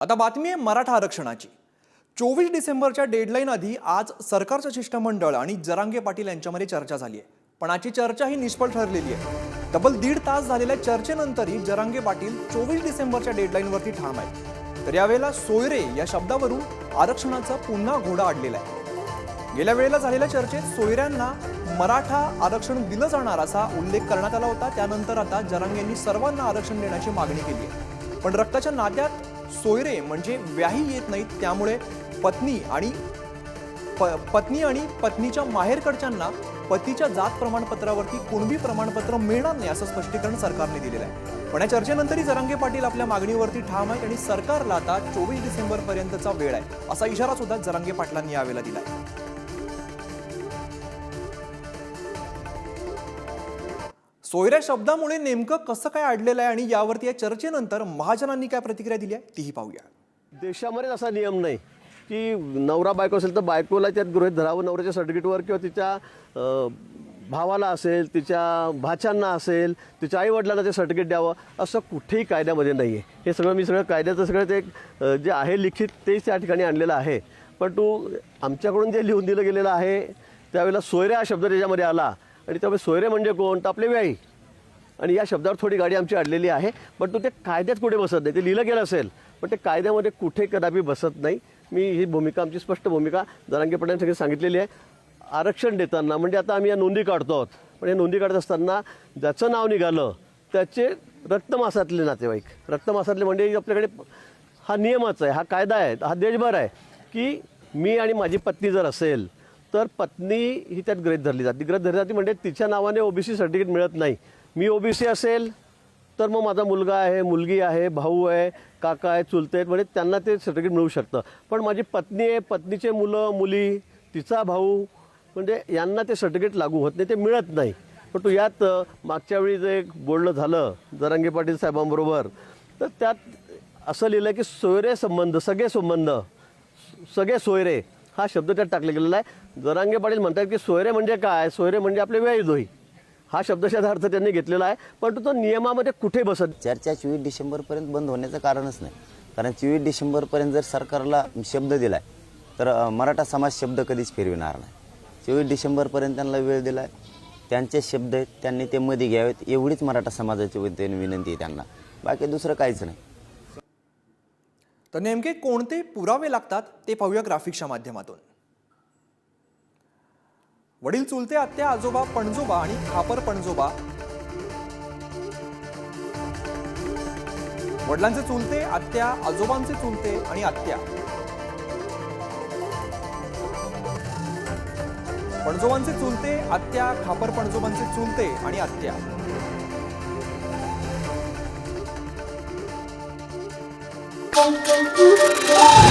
आता बातमी आहे मराठा आरक्षणाची. चोवीस डिसेंबरच्या डेडलाईन आधी आज सरकारचं शिष्टमंडळ आणि जरांगे पाटील यांच्यामध्ये चर्चा झाली आहे. पण आजची चर्चा ही निष्फळ ठरलेली आहे. तब्बल दीड तास झालेल्या चर्चेनंतरही जरांगे पाटील चोवीस डिसेंबरच्या डेडलाईनवरती ठाम आहेत. तर यावेळेला सोयरे या शब्दावरून आरक्षणाचा पुन्हा घोडा अडलेला आहे. गेल्या वेळेला झालेल्या चर्चेत सोयऱ्यांना मराठा आरक्षण दिलं जाणार असा उल्लेख करण्यात आला होता. त्यानंतर आता जरांग यांनी सर्वांना आरक्षण देण्याची मागणी केली आहे. पण रक्ताच्या नात्यात सोयरे म्हणजे व्याही येत नाहीत त्यामुळे पत्नी आणि प- पत्नी आणि पत्नीच्या माहेरकडच्यांना पतीच्या जात प्रमाणपत्रावरती कुणबी प्रमाणपत्र मिळणार नाही असं स्पष्टीकरण सरकारने दिलेलं आहे. पण या चर्चेनंतरही जरांगे पाटील आपल्या मागणीवरती ठाम आहेत आणि सरकारला आता चोवीस डिसेंबरपर्यंतचा वेळ आहे असा इशारा सुद्धा जरांगे पाटलांनी यावेळेला दिला आहे सोयऱ्या शब्दामुळे नेमकं कसं काय अडलेलं आहे आणि यावरती या चर्चेनंतर महाजनांनी काय प्रतिक्रिया दिली आहे तीही पाहूया. देशामध्येच असा नियम नाही की नवरा बायको असेल तर बायकोला त्यात गृहित धरावं नवऱ्याच्या सर्टिफिकेटवर किंवा तिच्या भावाला असेल तिच्या भाच्यांना असेल तिच्या आईवडिलांना ते सर्टिफिकेट द्यावं असं कुठेही कायद्यामध्ये नाही आहे हे सगळं मी सगळं कायद्याचं सगळं ते जे आहे लिखित तेच त्या ठिकाणी आणलेलं आहे. पण तू आमच्याकडून जे लिहून दिलं गेलेलं आहे त्यावेळेला सोयऱ्या हा शब्द त्याच्यामध्ये आला. आणि त्यामुळे सोयरे म्हणजे कोण? तर आपले व्याई. आणि या शब्दावर थोडी गाडी आमची अडलेली आहे पण तो ते कायद्यात कुठे बसत नाही. ते लिहिलं गेलं असेल पण ते कायद्यामध्ये कुठे कदापि बसत नाही. मी ही भूमिका आमची स्पष्ट भूमिका जरांगे सगळी सांगितलेली आहे. आरक्षण देताना म्हणजे आता आम्ही या नोंदी काढतो आहोत पण या नोंदी काढत असताना ज्याचं नाव निघालं त्याचे रक्तमासातले नातेवाईक. रक्तमासातले म्हणजे आपल्याकडे हा नियमच आहे हा कायदा आहे हा देशभर आहे की मी आणि माझी पत्नी जर असेल तर पत्नी ही त्यात ग्रहित धरली जाते. ग्रहित धरली जाते म्हणजे तिच्या नावाने ओबीसी सर्टिफिकेट मिळत नाही. मी ओबीसी असेल तर मग माझा मुलगा आहे मुलगी आहे भाऊ आहे काका आहे चुलते आहेत म्हणजे त्यांना ते सर्टिफिकेट मिळू शकतं. पण माझी पत्नी आहे पत्नीचे मुलं मुली तिचा भाऊ म्हणजे यांना ते सर्टिफिकेट लागू होत नाही ते मिळत नाही. पण तू यात मागच्या वेळी जे बोलणं झालं जरांगे पाटील साहेबांबरोबर तर त्यात असं लिहिलं की सोयरे संबंध सगळे संबंध सगळे सोयरे हा शब्द त्यात टाकला गेलेला आहे. जरांगे पाटील म्हणतात की सोयरे म्हणजे काय? सोयरे म्हणजे आपले व्यायदोही हा शब्दशः अर्थ त्यांनी घेतलेला आहे. पण तो नियमामध्ये कुठे बसत? चर्चा चोवीस डिसेंबरपर्यंत बंद होण्याचं कारणच नाही. कारण चोवीस डिसेंबरपर्यंत जर सरकारला शब्द दिलाय तर मराठा समाज शब्द कधीच फिरविणार नाही. चोवीस डिसेंबरपर्यंत त्यांना वेळ दिलाय. त्यांचे शब्द आहेत त्यांनी ते मध्ये घ्यावेत. एवढीच मराठा समाजाची विनंती आहे त्यांना. बाकी दुसरं काहीच नाही. तर नेमके कोणते पुरावे लागतात ते पाहूया ग्राफिक्सच्या माध्यमातून. वडील चुलते आत्या आजोबा पणजोबा आणि खापर पणजोबा. वडिलांचे चुलते आत्या आजोबांचे चुलते आणि आत्या. पणजोबांचे चुलते आत्या खापर पणजोबांचे चुलते आणि आत्या. bom, bom, bom.